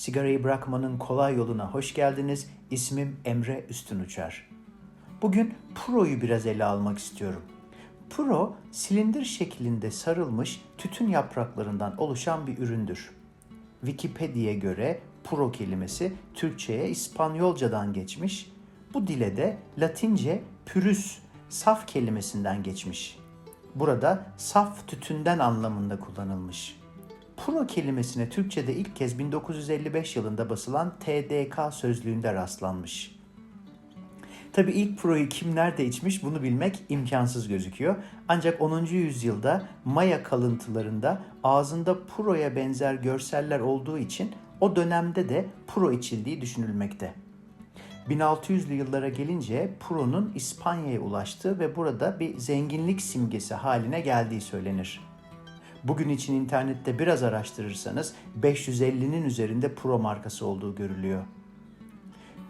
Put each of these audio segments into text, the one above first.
Sigarayı bırakmanın kolay yoluna hoş geldiniz. İsmim Emre Üstünuçar. Bugün Pro'yu biraz ele almak istiyorum. Pro, silindir şeklinde sarılmış tütün yapraklarından oluşan bir üründür. Wikipedia'ya göre Pro kelimesi Türkçe'ye İspanyolcadan geçmiş. Bu dile de Latince pürüz, saf kelimesinden geçmiş. Burada saf tütünden anlamında kullanılmış. Pro kelimesine Türkçe'de ilk kez 1955 yılında basılan TDK sözlüğünde rastlanmış. Tabii ilk Pro'yu kim nerede içmiş bunu bilmek imkansız gözüküyor. Ancak 10. yüzyılda Maya kalıntılarında ağzında Pro'ya benzer görseller olduğu için o dönemde de Pro içildiği düşünülmekte. 1600'lü yıllara gelince Pro'nun İspanya'ya ulaştığı ve burada bir zenginlik simgesi haline geldiği söylenir. Bugün için internette biraz araştırırsanız 550'nin üzerinde Pro markası olduğu görülüyor.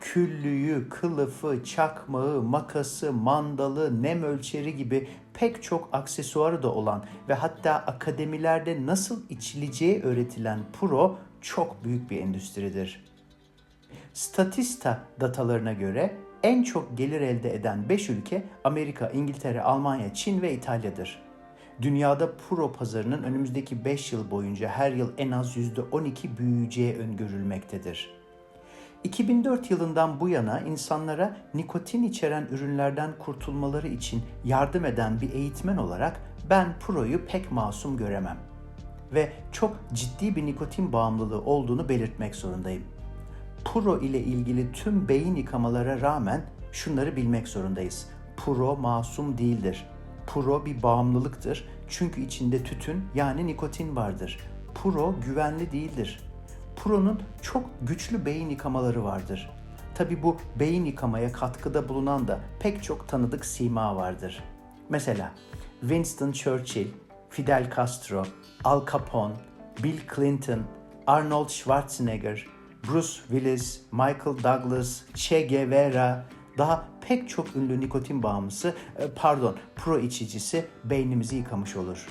Küllüğü, kılıfı, çakmağı, makası, mandalı, nem ölçeri gibi pek çok aksesuarı da olan ve hatta akademilerde nasıl içileceği öğretilen Pro çok büyük bir endüstridir. Statista datalarına göre en çok gelir elde eden 5 ülke Amerika, İngiltere, Almanya, Çin ve İtalya'dır. Dünyada Pro pazarının önümüzdeki 5 yıl boyunca her yıl en az %12 büyüyeceği öngörülmektedir. 2004 yılından bu yana insanlara nikotin içeren ürünlerden kurtulmaları için yardım eden bir eğitmen olarak ben Pro'yu pek masum göremem ve çok ciddi bir nikotin bağımlılığı olduğunu belirtmek zorundayım. Pro ile ilgili tüm beyin yıkamalara rağmen şunları bilmek zorundayız. Pro masum değildir. Pro bir bağımlılıktır çünkü içinde tütün yani nikotin vardır. Pro güvenli değildir. Pro'nun çok güçlü beyin yıkamaları vardır. Tabi bu beyin yıkamaya katkıda bulunan da pek çok tanıdık sima vardır. Mesela Winston Churchill, Fidel Castro, Al Capone, Bill Clinton, Arnold Schwarzenegger, Bruce Willis, Michael Douglas, Che Guevara, daha pek çok ünlü nikotin bağımlısı, e, pardon, pro içicisi beynimizi yıkamış olur.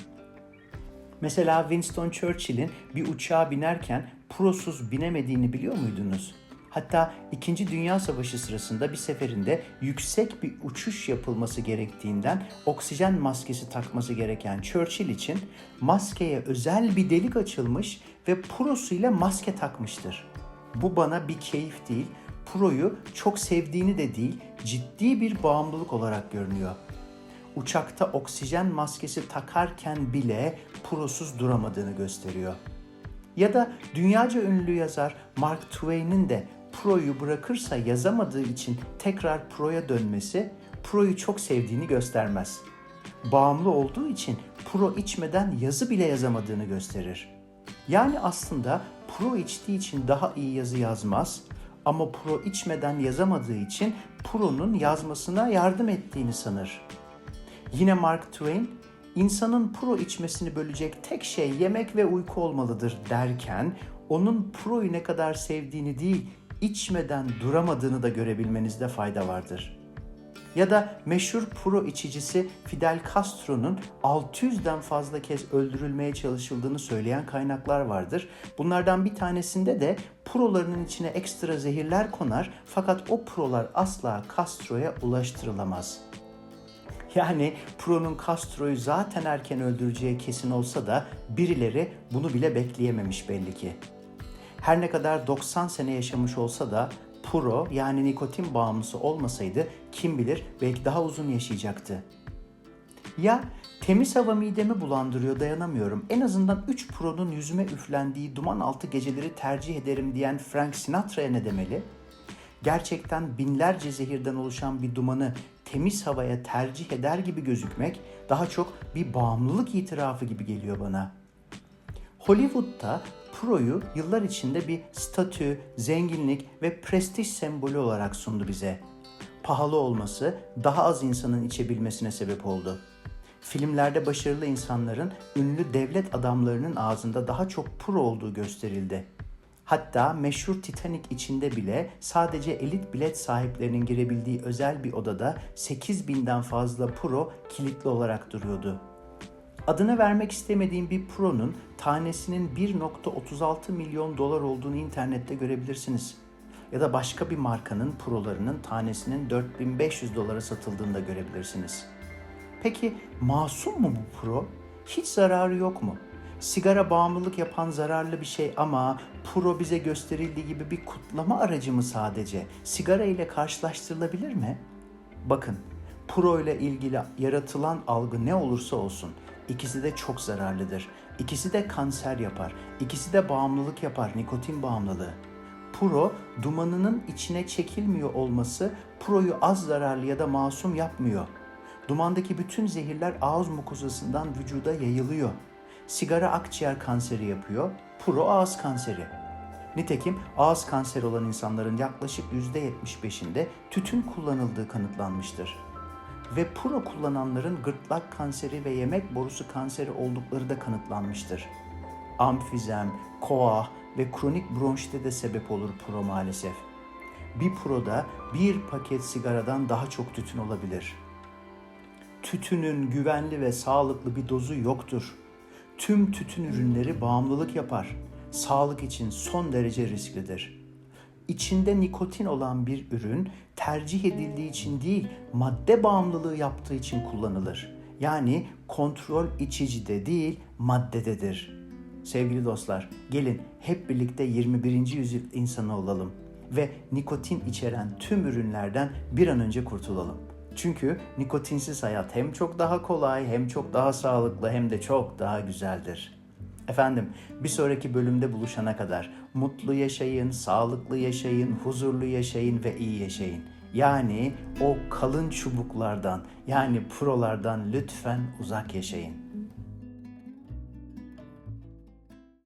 Mesela Winston Churchill'in bir uçağa binerken prosuz binemediğini biliyor muydunuz? Hatta 2. Dünya Savaşı sırasında bir seferinde yüksek bir uçuş yapılması gerektiğinden oksijen maskesi takması gereken Churchill için maskeye özel bir delik açılmış ve prosuyla maske takmıştır. Bu bana bir keyif değil, proyu çok sevdiğini de değil, ciddi bir bağımlılık olarak görünüyor. Uçakta oksijen maskesi takarken bile prosuz duramadığını gösteriyor. Ya da dünyaca ünlü yazar Mark Twain'in de Pro'yu bırakırsa yazamadığı için tekrar Pro'ya dönmesi Pro'yu çok sevdiğini göstermez. Bağımlı olduğu için Pro içmeden yazı bile yazamadığını gösterir. Yani aslında Pro içtiği için daha iyi yazı yazmaz ama Pro içmeden yazamadığı için Pro'nun yazmasına yardım ettiğini sanır. Yine Mark Twain, insanın Pro içmesini bölecek tek şey yemek ve uyku olmalıdır derken onun Pro'yu ne kadar sevdiğini değil, içmeden duramadığını da görebilmenizde fayda vardır. Ya da meşhur pro içicisi Fidel Castro'nun 600'den fazla kez öldürülmeye çalışıldığını söyleyen kaynaklar vardır. Bunlardan bir tanesinde de prolarının içine ekstra zehirler konar fakat o prolar asla Castro'ya ulaştırılamaz. Yani Pro'nun Castro'yu zaten erken öldüreceği kesin olsa da birileri bunu bile bekleyememiş belli ki. Her ne kadar 90 sene yaşamış olsa da Pro yani nikotin bağımlısı olmasaydı kim bilir belki daha uzun yaşayacaktı. Ya temiz hava midemi bulandırıyor dayanamıyorum. En azından 3 Pro'nun yüzüme üflendiği duman altı geceleri tercih ederim diyen Frank Sinatra'ya ne demeli? Gerçekten binlerce zehirden oluşan bir dumanı temiz havaya tercih eder gibi gözükmek daha çok bir bağımlılık itirafı gibi geliyor bana. Hollywood'da Pro'yu yıllar içinde bir statü, zenginlik ve prestij sembolü olarak sundu bize. Pahalı olması daha az insanın içebilmesine sebep oldu. Filmlerde başarılı insanların ünlü devlet adamlarının ağzında daha çok Pro olduğu gösterildi. Hatta meşhur Titanic içinde bile sadece elit bilet sahiplerinin girebildiği özel bir odada 8000'den fazla Pro kilitli olarak duruyordu. Adını vermek istemediğim bir Pro'nun tanesinin 1.36 milyon dolar olduğunu internette görebilirsiniz. Ya da başka bir markanın Pro'larının tanesinin 4500 dolara satıldığını da görebilirsiniz. Peki masum mu bu Pro? Hiç zararı yok mu? Sigara bağımlılık yapan zararlı bir şey ama Pro bize gösterildiği gibi bir kutlama aracı mı sadece? Sigara ile karşılaştırılabilir mi? Bakın, Pro ile ilgili yaratılan algı ne olursa olsun ikisi de çok zararlıdır. İkisi de kanser yapar. İkisi de bağımlılık yapar, nikotin bağımlılığı. Pro dumanının içine çekilmiyor olması Pro'yu az zararlı ya da masum yapmıyor. Dumandaki bütün zehirler ağız mukozasından vücuda yayılıyor. Sigara akciğer kanseri yapıyor, Pro ağız kanseri. Nitekim ağız kanseri olan insanların yaklaşık %75'inde tütün kullanıldığı kanıtlanmıştır. Ve Pro kullananların gırtlak kanseri ve yemek borusu kanseri oldukları da kanıtlanmıştır. Amfizem, koah ve kronik bronşite de sebep olur Pro maalesef. Bir Pro'da bir paket sigaradan daha çok tütün olabilir. Tütünün güvenli ve sağlıklı bir dozu yoktur. Tüm tütün ürünleri bağımlılık yapar. Sağlık için son derece risklidir. İçinde nikotin olan bir ürün tercih edildiği için değil, madde bağımlılığı yaptığı için kullanılır. Yani kontrol içicide değil, maddededir. Sevgili dostlar, gelin hep birlikte 21. yüzyıl insanı olalım ve nikotin içeren tüm ürünlerden bir an önce kurtulalım. Çünkü nikotinsiz hayat hem çok daha kolay, hem çok daha sağlıklı, hem de çok daha güzeldir. Efendim, bir sonraki bölümde buluşana kadar mutlu yaşayın, sağlıklı yaşayın, huzurlu yaşayın ve iyi yaşayın. Yani o kalın çubuklardan, yani prolardan lütfen uzak yaşayın.